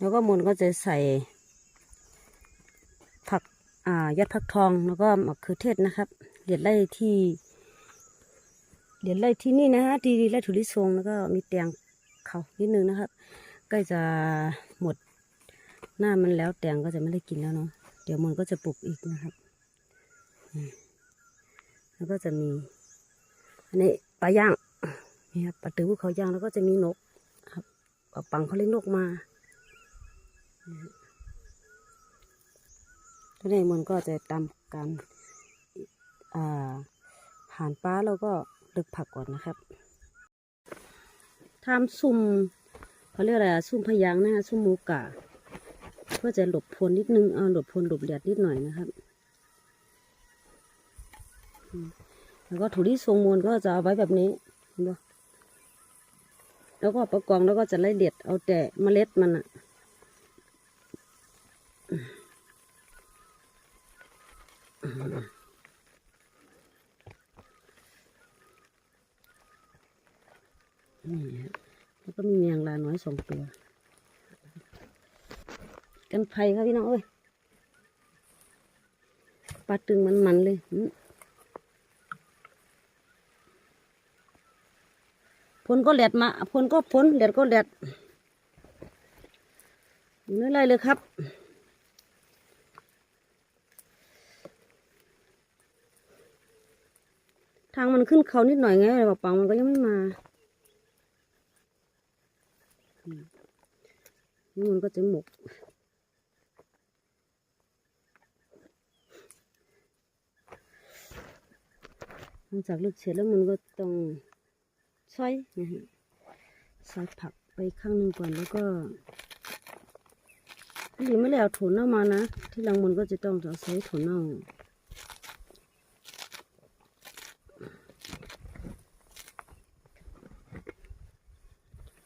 แล้วก็มนก็จะใส่ผักอ่ายัดผักทองแล้วก็มะเขือเทศนะครับเด็ดไล่ที่เด็ดไล่ที่นี่นะฮะที่ไล่ถุลิสงแล้วก็มีเตียงเขานิดนึงนะครับใกล้จะหมดหน้ามันแล้วแตงก็จะไม่ได้กินแล้วเนาะเดี๋ยวมันก็จะปลูกอีกนะครับแล้วก็จะมีอันนี้ปลาย่างนี่ครับปลาตือภูเขาย่างแล้วก็จะมีนกครับปลาปังเขาเลี้ยงนกมา ทีนี้มันก็จะตามการอ่าหานปลาแล้วก็ดึกผักก่อนนะครับทำซุ่มเขาเรียกอะไรซุ่มพยางนะซุ่มมูกะเพื่อจะหลบพลนิดนึงเอาหลบพลหลบแดดนิดหน่อยนะครับ แล้วก็ถั่วที่ทรงมวลก็จะเอาไว้แบบนี้เห็นปะแล้วก็ประกองแล้วก็จะไล่เด็ดเอาแต่เมล็ดมันอะ นี่ฮะแล้วก็มีแมงลาน้อยสองตัว กันไผ่ครับพี่น้องเอ้ยปลาตึงมันๆเลยผลก็แหลดมาผลก็ผลแหลดก็แหลดอยู่นั่นเลยเลยครับ ทางมันขึ้นเขานิดหน่อยไงแต่ปังมันก็ยังไม่มานี่มันก็จะหมกหลังจากเลือกเสร็จแล้วมันก็ต้องใส่นะฮะใส่ผักไปข้างหนึ่งก่อนแล้วก็หรือไม่ได้เอาถั่วเน่ามานะ ที่หลังมันก็จะต้องเอาใส่ถั่วเน่า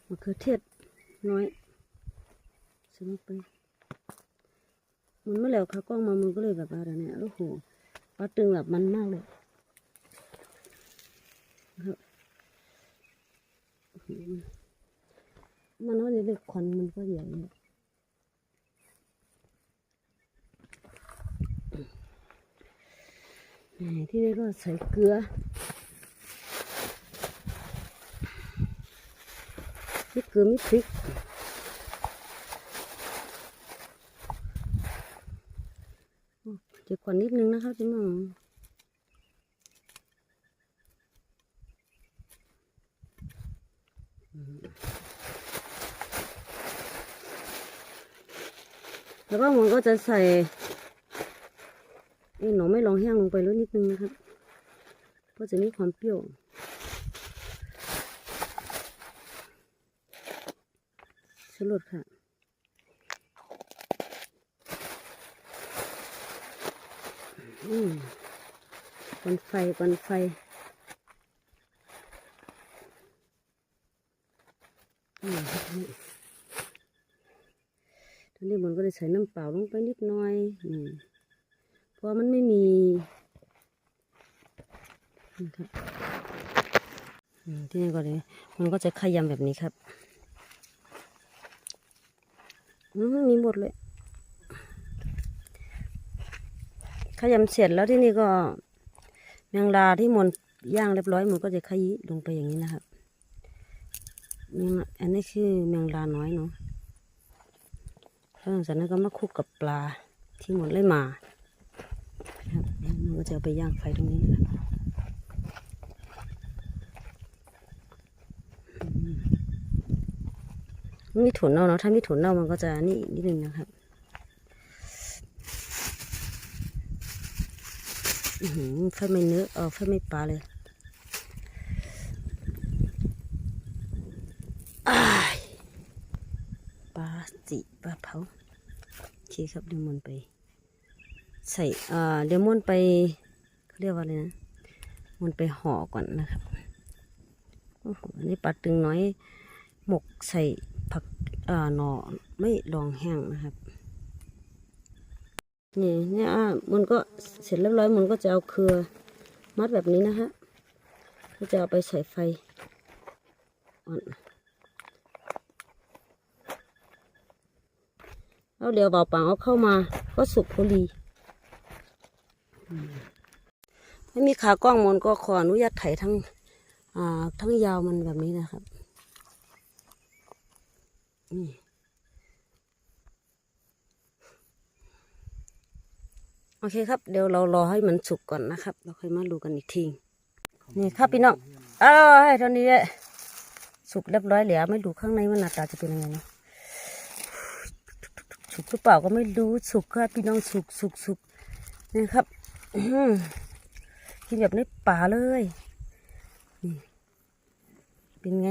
มะเขือเทศน้อยใส่ลงไปมันไม่แล้วค่ะกล้องมามันก็เลยแบบอะไรเนี่ยโอ้โหปลาตึงแบบมันมากเลยมันว่าเด็กควันมันก็ใหญ่เนี่ยที่นี่ก็ใส่เกลือ มีเกลือมีพริกโอ้เจะควันนิดนึงนะคะพี่น้องแล้วก็มันก็จะใส่ไอ้หน่อไม่ลองแห้งลงไปแล้วนิดนึงนะครับ ก็จะมีความเปรี้ยว สลดค่ะอืมปันไฟปันไฟอืมนี่นี้มันก็เลยใส่น้ำเปล่าลงไปนิดหน่อย อืมเพราะมันไม่มีนี่ครับอืมที่นี่ก็เลยมันก็จะขยำแบบนี้ครับ มีหมดเลยขยำเสร็จแล้วที่นี่ก็แมงดาที่มันย่างเรียบร้อยมันก็จะขยี้ลงไปอย่างนี้นะครับแมงอันนี้คือแมงดาน้อยเนาะแล้วหลังจากนั้นก็มาคลุกกับปลาที่หมดเลยมาครับมันก็จะไปย่างไฟตรงนี้นะครับอืม มีถั่วเน่าเนาะถ้ามีถั่วเน่ามันก็จะนี่นิดนึงนะครับหือไฟไม่เนื้อเออไฟไม่ปลาเลยอ้ปลาจิปลาเผาโอเคครับเดี๋ยวมันไป ใส่อ่าเดี๋ยวมันไปเขาเรียกว่าอะไรนะมันไปห่อก่อนนะครับโอ้โหอันนี้ปลาตึงน้อยหมกใส่ หน่อไม่ลองแห้งนะครับนี่เนี่ยมันก็เสร็จเรียบร้อยมันก็จะเอาเครือมัดแบบนี้นะฮะก็จะเอาไปใส่ไฟอ่อนเอาเดี๋ยวเบาปังเอาเข้ามาก็สุกพอดีไม่มีขากล้องมันก็ขออนุญาตไถทั้งอ่าทั้งยาวมันแบบนี้นะครับ นี่โอเคครับ เดี๋ยวเรารอให้มันสุกก่อนนะครับเราค่อยมาดูกันอีกทีนี่ครับพี่น้องเออให้เท่านี้แหละสุกเรียบร้อยแล้วไม่รู้ข้างในมันหน้าตาจะเป็นยังไงนะสุกหรือเปล่าก็ไม่รู้สุกครับพี่น้องสุกสุกสุกนี่ครับอื้อหือกินแบบในป่าเลยนี่เป็นไง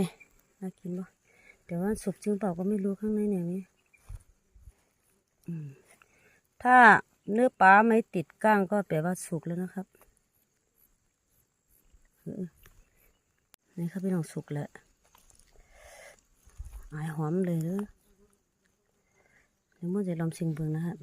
น่ากินปะ แต่ว่าสุกจริงเปล่าก็ไม่รู้ข้างในเนี่ยนี่ถ้าเนื้อปลาไม่ติดก้างก็แปลว่าสุกแล้วนะครับนี่ครับพี่น้องสุกแล้วหายหอมเลยเด้อเดี๋ยวมื่อจะลองชิมเบิ่งนะครับ